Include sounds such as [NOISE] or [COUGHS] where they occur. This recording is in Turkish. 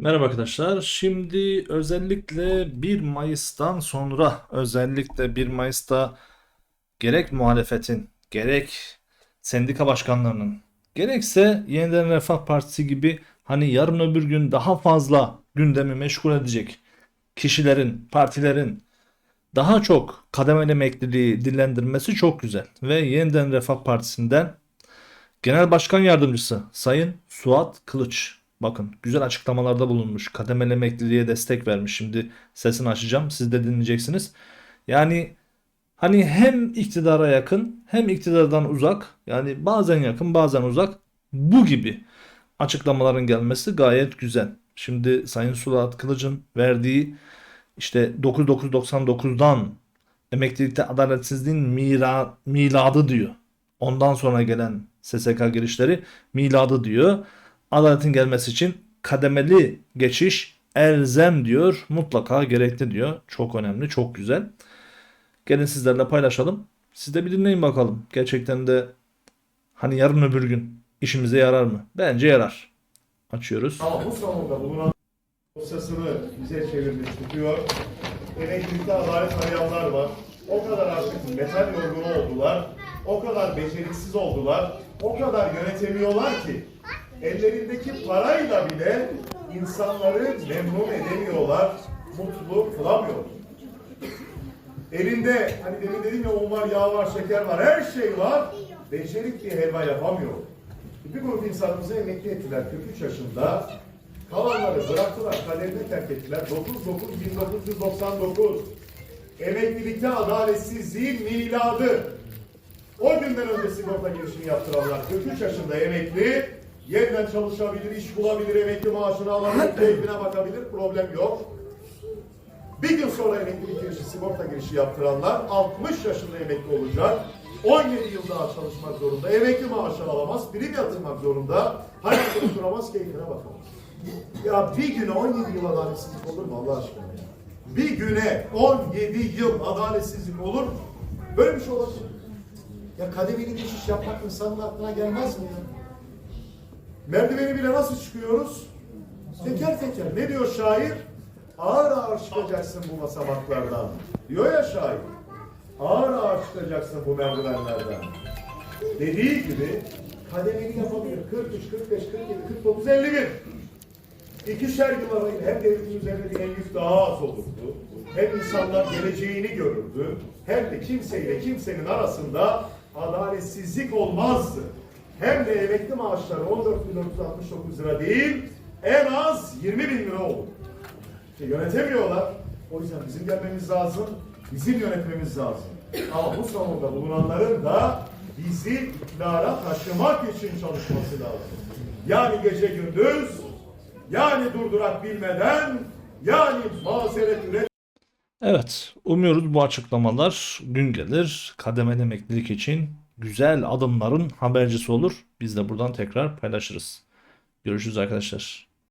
Merhaba arkadaşlar. Şimdi özellikle 1 Mayıs'tan sonra özellikle 1 Mayıs'ta gerek muhalefetin gerek sendika başkanlarının gerekse Yeniden Refah Partisi gibi hani yarın öbür gün daha fazla gündemi meşgul edecek kişilerin, partilerin daha çok kademeli emekliliği dillendirmesi çok güzel. Ve Yeniden Refah Partisi'nden Genel Başkan Yardımcısı Sayın Suat Kılıç. Bakın güzel açıklamalarda bulunmuş. Kademeli emekliliğe destek vermiş. Şimdi sesini açacağım. Siz de dinleyeceksiniz. Yani hani hem iktidara yakın hem iktidardan uzak. Yani bazen yakın bazen uzak. Bu gibi açıklamaların gelmesi gayet güzel. Şimdi Sayın Suat Kılıç'ın verdiği işte 9999'dan emeklilikte adaletsizliğin mira, miladı diyor. Ondan sonra gelen SSK girişleri miladı diyor. Adaletin gelmesi için kademeli geçiş elzem diyor. Mutlaka gerekli diyor. Çok önemli, çok güzel. Gelin sizlerle paylaşalım. Siz de bir dinleyin bakalım. Gerçekten de hani yarın öbür gün işimize yarar mı? Bence yarar. Açıyoruz. Bu salonda bulunan dosyasını bize çevirmiş tutuyor. Emeklilikte adalet arayanlar var. O kadar artık metal yorgunu oldular. O kadar beceriksiz oldular. O kadar yönetemiyorlar ki ellerindeki parayla bile insanları memnun edemiyorlar, mutlu kılamıyorlar. Elinde hani demin dedim ya un yağ var, şeker var, her şey var. Becerip bir helva yapamıyor. Bir grup insanımızı emekli ettiler 43 yaşında. Kalanları bıraktılar, kaderine terk ettiler. 9-9-1999. Emeklilikte adaletsizliğin miladı. O günden önce sigorta girişimi yaptıranlar 43 yaşında emekli, yeniden çalışabilir, iş bulabilir, emekli maaşını alabilir, keyfine bakabilir, problem yok. Bir gün sonra emeklilik girişi, sigorta girişi yaptıranlar 60 yaşında emekli olacak. 17 yıl daha çalışmak zorunda. Emekli maaşı alamaz, prim yatırmak zorunda. Hayatını kuramaz, [COUGHS] keyfine bakamaz. Ya bir güne 17 yıl adaletsizlik olur mu Allah aşkına ya? Bir güne 17 yıl adaletsizlik olur mu? Böyle bir şey olabilir. Ya kademeli geçiş yapmak insanın aklına gelmez mi ya? Merdiveni bile nasıl çıkıyoruz? Teker teker. Ne diyor şair? Ağır ağır çıkacaksın bu basamaklardan. Diyor ya şair. Ağır ağır çıkacaksın bu merdivenlerden. Dediği gibi kademeli yapabilir. 43, 45, 47, 49, 51. İkişer yıl arayın hem devletin üzerine binen yük daha az olurdu. Hem insanlar geleceğini görürdü. Hem de kimseyle kimsenin arasında adaletsizlik olmazdı. Hem de emekli maaşları 14.469 lira değil, en az 20 bin lira olur. İşte yönetemiyorlar. O yüzden bizim gelmemiz lazım, bizim yönetmemiz lazım. Ama bu salonda bulunanların da bizi iktidara taşımak için çalışması lazım. Yani gece gündüz, yani durdurak bilmeden, yani mazeret üret Evet, umuyoruz bu açıklamalar gün gelir. Kademeli emeklilik için güzel adımların habercisi olur. Biz de buradan tekrar paylaşırız. Görüşürüz arkadaşlar.